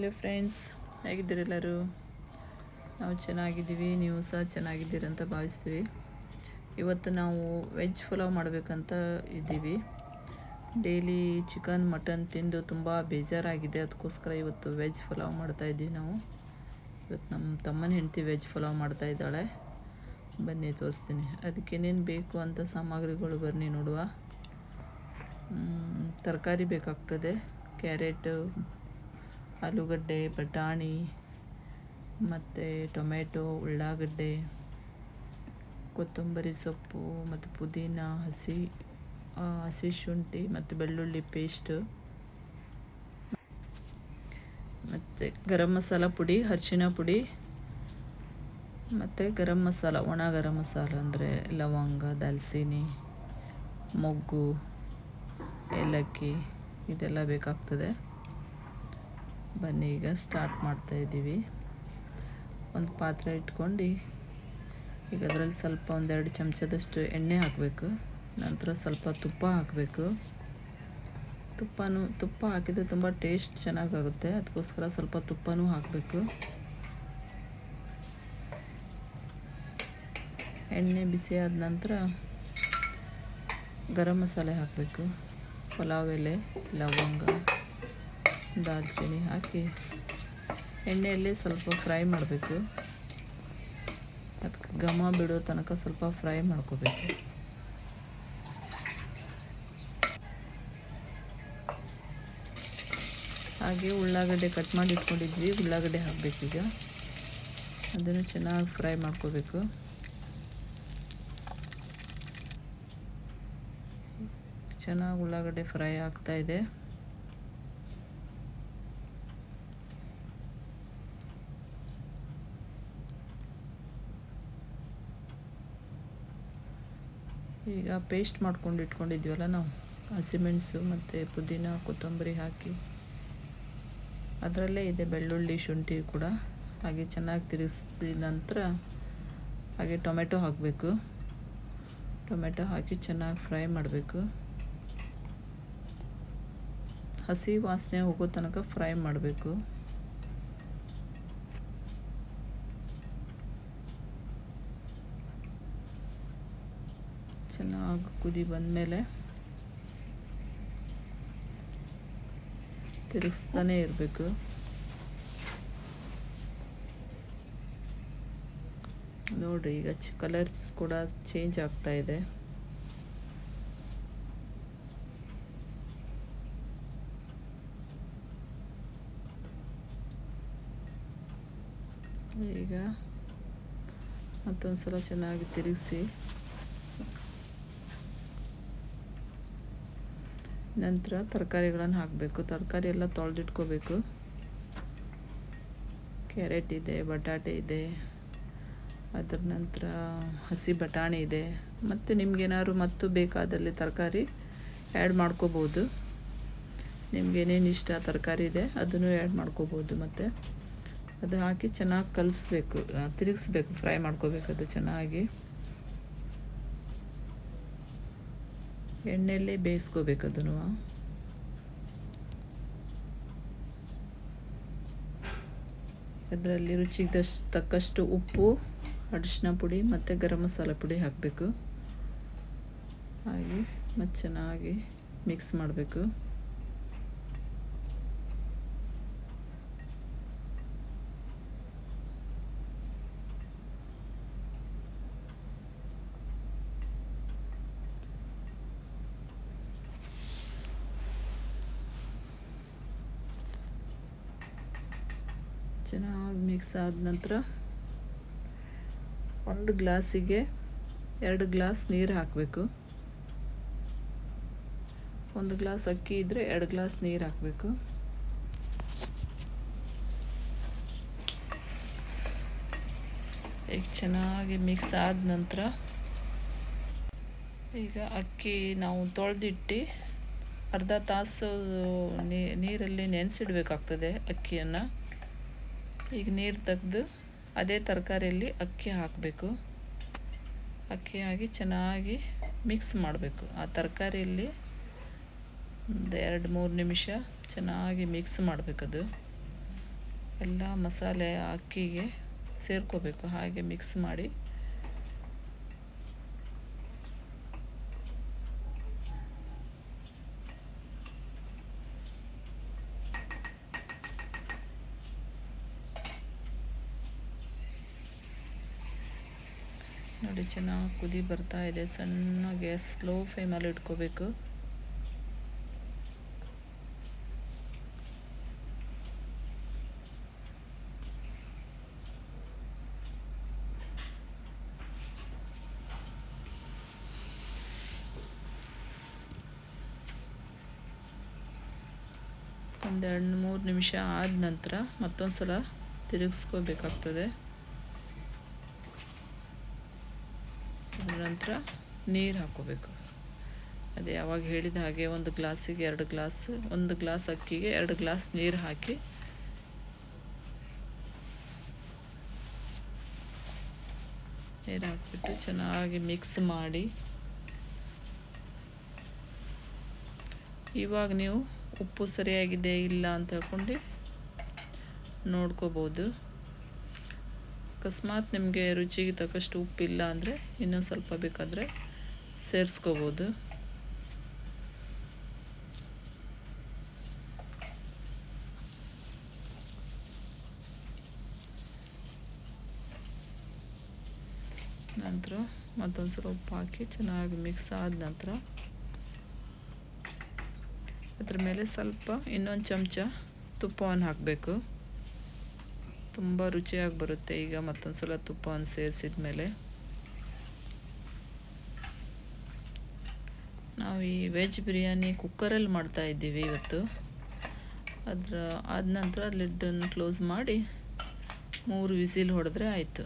Hello friends ಹೇಗಿದ್ದೀರೆಲ್ಲರೂ ನಾವು ಚೆನ್ನಾಗಿದ್ದೀವಿ, ನೀವು ಸಹ ಚೆನ್ನಾಗಿದ್ದೀರಿ ಅಂತ ಭಾವಿಸ್ತೀವಿ. ಇವತ್ತು ನಾವು ವೆಜ್ ಪಲಾವ್ ಮಾಡಬೇಕಂತ ಇದ್ದೀವಿ. ಡೈಲಿ ಚಿಕನ್, ಮಟನ್ ತಿಂದು ತುಂಬ ಬೇಜಾರಾಗಿದೆ. ಅದಕ್ಕೋಸ್ಕರ ಇವತ್ತು ವೆಜ್ ಪಲಾವ್ ಮಾಡ್ತಾಯಿದ್ದೀವಿ ನಾವು. ಇವತ್ತು ನಮ್ಮ ತಮ್ಮನ ಹೆಂಡತಿ ವೆಜ್ ಪಲಾವ್ ಮಾಡ್ತಾ ಇದ್ದಾಳೆ. ಬನ್ನಿ, ತೋರಿಸ್ತೀನಿ. ಅದಕ್ಕೆ ಏನೇನು ಬೇಕು ಅಂತ ಸಾಮಗ್ರಿಗಳು ಬನ್ನಿ ನೋಡುವ. ತರಕಾರಿ ಬೇಕಾಗ್ತದೆ. ಕ್ಯಾರೆಟು ಆಲೂಗಡ್ಡೆ, ಬಟಾಣಿ, ಮತ್ತು ಟೊಮೆಟೊ, ಉಳ್ಳಾಗಡ್ಡೆ, ಕೊತ್ತಂಬರಿ ಸೊಪ್ಪು ಮತ್ತು ಪುದೀನ, ಹಸಿ ಹಸಿ ಶುಂಠಿ ಮತ್ತು ಬೆಳ್ಳುಳ್ಳಿ ಪೇಸ್ಟು. ಮತ್ತು ಗರಂ ಮಸಾಲ ಪುಡಿ ಅರ್ಶಿನ ಪುಡಿ, ಮತ್ತು ಗರಂ ಮಸಾಲ, ಒಣ ಗರಂ ಮಸಾಲ ಅಂದರೆ ಲವಂಗ, ದಾಲ್ಚಿನಿ, ಮೊಗ್ಗು, ಏಲಕ್ಕಿ, ಇದೆಲ್ಲ ಬೇಕಾಗ್ತದೆ. ಬನ್ನಿ, ಈಗ ಸ್ಟಾರ್ಟ್ ಮಾಡ್ತಾ ಇದ್ದೀವಿ. ಒಂದು ಪಾತ್ರೆ ಇಟ್ಕೊಂಡು, ಈಗ ಅದರಲ್ಲಿ ಸ್ವಲ್ಪ ಒಂದೆರಡು ಚಮಚದಷ್ಟು ಎಣ್ಣೆ ಹಾಕಬೇಕು. ನಂತರ ಸ್ವಲ್ಪ ತುಪ್ಪ ಹಾಕಬೇಕು. ತುಪ್ಪನೂ, ತುಪ್ಪ ಹಾಕಿದರೆ ತುಂಬ ಟೇಸ್ಟ್ ಚೆನ್ನಾಗಾಗುತ್ತೆ. ಅದಕ್ಕೋಸ್ಕರ ಸ್ವಲ್ಪ ತುಪ್ಪನೂ ಹಾಕಬೇಕು. ಎಣ್ಣೆ ಬಿಸಿ ಆದ ನಂತರ ಗರಂ ಮಸಾಲೆ ಹಾಕಬೇಕು. ಪಲಾವ್ ಎಲೆ, ಲವಂಗ. ದಾಲ್ಚಿನ್ನಿ ಹಾಕಿ ಎಣ್ಣೆಯಲ್ಲಿ ಸ್ವಲ್ಪ ಫ್ರೈ ಮಾಡಬೇಕು. ಅದಕ್ಕೆ ಘಮ ಬಿಡೋ ತನಕ ಸ್ವಲ್ಪ ಫ್ರೈ ಮಾಡ್ಕೋಬೇಕು. ಹಾಗೆ ಉಳ್ಳಾಗಡ್ಡೆ ಕಟ್ ಮಾಡಿ ಇಟ್ಕೊಂಡಿದ್ವಿ, ಉಳ್ಳಾಗಡ್ಡೆ ಹಾಕಬೇಕೀಗ ಅದನ್ನು ಚೆನ್ನಾಗಿ ಫ್ರೈ ಮಾಡ್ಕೋಬೇಕು. ಚೆನ್ನಾಗಿ ಉಳ್ಳಾಗಡ್ಡೆ ಫ್ರೈ ಆಗ್ತಾ ಈಗ ಪೇಸ್ಟ್ ಮಾಡ್ಕೊಂಡು ಇಟ್ಕೊಂಡಿದ್ವಲ್ಲ ನಾವು. ಹಸಿಮೆಣಸು ಮತ್ತು ಪುದೀನ, ಕೊತ್ತಂಬರಿ ಹಾಕಿ. ಅದರಲ್ಲೇ ಇದೆ ಬೆಳ್ಳುಳ್ಳಿ, ಶುಂಠಿ ಕೂಡ. ಹಾಗೆ ಚೆನ್ನಾಗಿ ತಿರುಗಿಸಿದ ನಂತರ ಹಾಗೆ ಟೊಮೆಟೊ ಹಾಕಬೇಕು. ಟೊಮೆಟೊ ಹಾಕಿ ಚೆನ್ನಾಗಿ ಫ್ರೈ ಮಾಡಬೇಕು. ಹಸಿ ವಾಸನೆ ಹೋಗೋ ತನಕ ಫ್ರೈ ಮಾಡಬೇಕು. ಚೆನ್ನಾಗಿ ಕುದಿ ಬಂದಮೇಲೆ ತಿರುಗಿಸ್ತಾನೆ ಇರಬೇಕು. ನೋಡಿರಿ, ಈಗ ಕಲರ್ಸ್ ಕೂಡ ಚೇಂಜ್ ಆಗ್ತಾ ಇದೆ. ಈಗ ಮತ್ತೊಂದು ಸಲ ಚೆನ್ನಾಗಿ ತಿರುಗಿಸಿ. ನಂತರ ತರಕಾರಿಗಳನ್ನು ಹಾಕಬೇಕು. ತರಕಾರಿ ಎಲ್ಲ ತೊಳೆದಿಟ್ಕೋಬೇಕು. ಕ್ಯಾರೆಟ್ ಇದೆ, ಬಟಾಟೆ ಇದೆ. ಅದರ ನಂತರ ಹಸಿ ಬಟಾಣಿ ಇದೆ. ಮತ್ತು ನಿಮ್ಗೇನಾದ್ರು ಮತ್ತು ಬೇಕಾದಲ್ಲಿ ತರಕಾರಿ ಆ್ಯಡ್ ಮಾಡ್ಕೋಬೋದು. ನಿಮ್ಗೇನೇನು ಇಷ್ಟ ತರಕಾರಿ ಇದೆ ಅದನ್ನು ಆ್ಯಡ್ ಮಾಡ್ಕೋಬೋದು ಮತ್ತು. ಅದು ಹಾಕಿ ಚೆನ್ನಾಗಿ ಕಲಿಸ್ಬೇಕು, ತಿರುಗಿಸ್ಬೇಕು ಫ್ರೈ ಮಾಡ್ಕೋಬೇಕು ಅದು ಚೆನ್ನಾಗಿ. ಎಣ್ಣೆಯಲ್ಲೇ ಬೇಯಿಸ್ಕೋಬೇಕು ಅದನ್ನು. ಅದರಲ್ಲಿ ರುಚಿಗೆ ತಕ್ಕಷ್ಟು ಉಪ್ಪು, ಅರಿಶಿನ ಪುಡಿ ಮತ್ತು ಗರಂ ಮಸಾಲ ಪುಡಿ ಹಾಕಬೇಕು. ಹಾಗೆ ಮತ್ತು ಚೆನ್ನಾಗಿ ಮಿಕ್ಸ್ ಮಾಡಬೇಕು. ಚೆನ್ನಾಗಿ ಮಿಕ್ಸ್ ಆದ ನಂತರ ಒಂದು ಗ್ಲಾಸಿಗೆ ಎರಡು ಗ್ಲಾಸ್ ನೀರು ಹಾಕಬೇಕು. ಒಂದು ಗ್ಲಾಸ್ ಅಕ್ಕಿ ಇದ್ದರೆ ಎರಡು ಗ್ಲಾಸ್ ನೀರು ಹಾಕಬೇಕು. ಈಗ ಚೆನ್ನಾಗಿ ಮಿಕ್ಸ್ ಆದ ನಂತರ ಈಗ ಅಕ್ಕಿ ನಾವು ತೊಳೆದಿಟ್ಟು ಅರ್ಧ ತಾಸು ನೀರಲ್ಲಿ ನೆನೆಸಿಡ್ಬೇಕಾಗ್ತದೆ ಅಕ್ಕಿಯನ್ನು. ಈಗ ನೀರು ತೆಗೆದು ಅದೇ ತರಕಾರಿಯಲ್ಲಿ ಅಕ್ಕಿ ಹಾಕಬೇಕು. ಅಕ್ಕಿ ಹಾಕಿ ಚೆನ್ನಾಗಿ ಮಿಕ್ಸ್ ಮಾಡಬೇಕು. ಆ ತರಕಾರಿಯಲ್ಲಿ ಒಂದು ಎರಡು ಮೂರು ನಿಮಿಷ ಚೆನ್ನಾಗಿ ಮಿಕ್ಸ್ ಮಾಡಬೇಕದು ಎಲ್ಲ ಮಸಾಲೆ ಅಕ್ಕಿಗೆ ಸೇರ್ಕೋಬೇಕು. ಹಾಗೆ ಮಿಕ್ಸ್ ಮಾಡಿ ನೋಡಿ ಚೆನ್ನಾಗಿ ಕುದಿ ಬರ್ತಾ ಇದೆ. ಸಣ್ಣಗೆ ಸ್ಲೋ ಫ್ಲೇಮಲ್ಲಿ ಇಟ್ಕೋಬೇಕು. ಒಂದೆರಡು ಮೂರು ನಿಮಿಷ ಆದ ನಂತರ ಮತ್ತೊಂದು ಸಲ ತಿರುಗಿಸ್ಕೋಬೇಕಾಗ್ತದೆ. ನೀರು ಹಾಕೋಬೇಕು ಅದೇ ಯಾವಾಗ ಹೇಳಿದ ಹಾಗೆ ಒಂದು ಗ್ಲಾಸಿಗೆ ಎರಡು ಗ್ಲಾಸ್, ಒಂದು ಗ್ಲಾಸ್ ಅಕ್ಕಿಗೆ ಎರಡು ಗ್ಲಾಸ್ ನೀರು ಹಾಕಿ. ನೀರು ಹಾಕ್ಬಿಟ್ಟು ಚೆನ್ನಾಗಿ ಮಿಕ್ಸ್ ಮಾಡಿ. ಇವಾಗ ನೀವು ಉಪ್ಪು ಸರಿಯಾಗಿದೆ ಇಲ್ಲ ಅಂತ ಹೇಳ್ಕೊಂಡು ನೋಡ್ಕೋಬೋದು. ಅಕಸ್ಮಾತ್ ನಿಮಗೆ ರುಚಿಗೆ ತಕ್ಕಷ್ಟು ಉಪ್ಪಿಲ್ಲ ಅಂದರೆ ಇನ್ನೂ ಸ್ವಲ್ಪ ಬೇಕಾದರೆ ಸೇರಿಸ್ಕೋಬೋದು. ನಂತರ ಮತ್ತೊಂದು ಸ್ವಲ್ಪ ಉಪ್ಪು ಹಾಕಿ ಚೆನ್ನಾಗಿ ಮಿಕ್ಸ್ ಆದ ನಂತರ ಅದ್ರ ಮೇಲೆ ಸ್ವಲ್ಪ ಇನ್ನೊಂದು ಚಮಚ ತುಪ್ಪವನ್ನು ಹಾಕಬೇಕು. ತುಂಬ ರುಚಿಯಾಗಿ ಬರುತ್ತೆ. ಈಗ ಮತ್ತೊಂದು ಸಲ ತುಪ್ಪವನ್ನು ಸೇರಿಸಿದ ಮೇಲೆ ನಾವು ಈ ವೆಜ್ ಬಿರಿಯಾನಿ ಕುಕ್ಕರಲ್ಲಿ ಮಾಡ್ತಾ ಇದ್ದೀವಿ ಇವತ್ತು. ಅದರ ಆದ ನಂತರ ಲಿಡ್ಡನ್ನು ಕ್ಲೋಸ್ ಮಾಡಿ ಮೂರು ವಿಸಿಲ್ ಹೊಡೆದ್ರೆ ಆಯಿತು.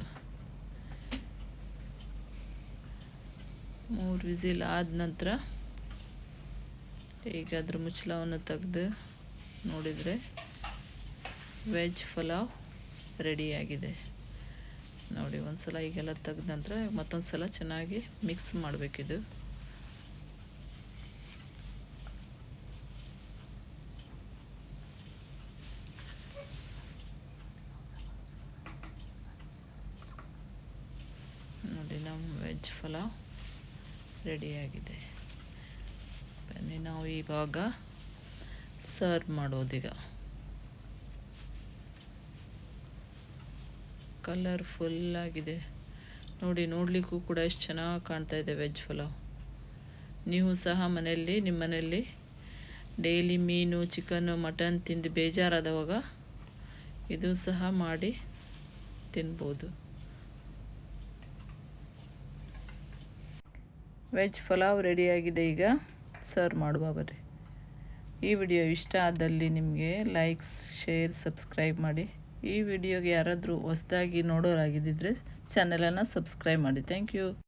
ಮೂರು ವಿಸಿಲ್ ಆದ ನಂತರ ಈಗ ಅದ್ರ ಮುಚ್ಚಳವನ್ನು ತೆಗೆದು ನೋಡಿದರೆ ವೆಜ್ ಪಲಾವ್. ರೆಡಿಯಾಗಿದೆ. ನೋಡಿ ಒಂದು ಸಲ ಈಗೆಲ್ಲ ತೆಗೆದ ನಂತರ ಮತ್ತೊಂದು ಸಲ ಚೆನ್ನಾಗಿ ಮಿಕ್ಸ್ ಮಾಡಬೇಕಿದು. ನೋಡಿ, ನಮ್ಮ ವೆಜ್ ಪಲಾವ್ ರೆಡಿಯಾಗಿದೆ. ಬನ್ನಿ, ನಾವು ಇವಾಗ ಸರ್ವ್ ಮಾಡೋದೀಗ. ಕಲರ್ಫುಲ್ಲಾಗಿದೆ ನೋಡಿ, ನೋಡಲಿಕ್ಕೂ ಕೂಡ ಎಷ್ಟು ಚೆನ್ನಾಗಿ ಕಾಣ್ತಾ ಇದೆ ವೆಜ್ ಪಲಾವ್. ನೀವು ಸಹ ಮನೆಯಲ್ಲಿ ನಿಮ್ಮ ಮನೆಯಲ್ಲಿ ಡೈಲಿ ಮೀನು ಚಿಕನ್ನು ಮಟನ್ ತಿಂದು ಬೇಜಾರಾದವಾಗ ಇದು ಸಹ ಮಾಡಿ ತಿನ್ಬೋದು. ವೆಜ್ ಪಲಾವ್ ರೆಡಿಯಾಗಿದೆ ಈಗ. ಸರ್ವ್ ಮಾಡುವ ಬರ್ರಿ ಈ ವಿಡಿಯೋ ಇಷ್ಟ ಆದಲ್ಲಿ ನಿಮಗೆ ಲೈಕ್ಸ್ ಶೇರ್ ಸಬ್ಸ್ಕ್ರೈಬ್ ಮಾಡಿ. ಈ ವಿಡಿಯೋಗೆ ಯಾರಾದರೂ ಹೊಸದಾಗಿ ನೋಡೋರಾಗಿದ್ದಿದ್ರೆ ಚಾನಲನ್ನು ಸಬ್ಸ್ಕ್ರೈಬ್ ಮಾಡಿ. Thank you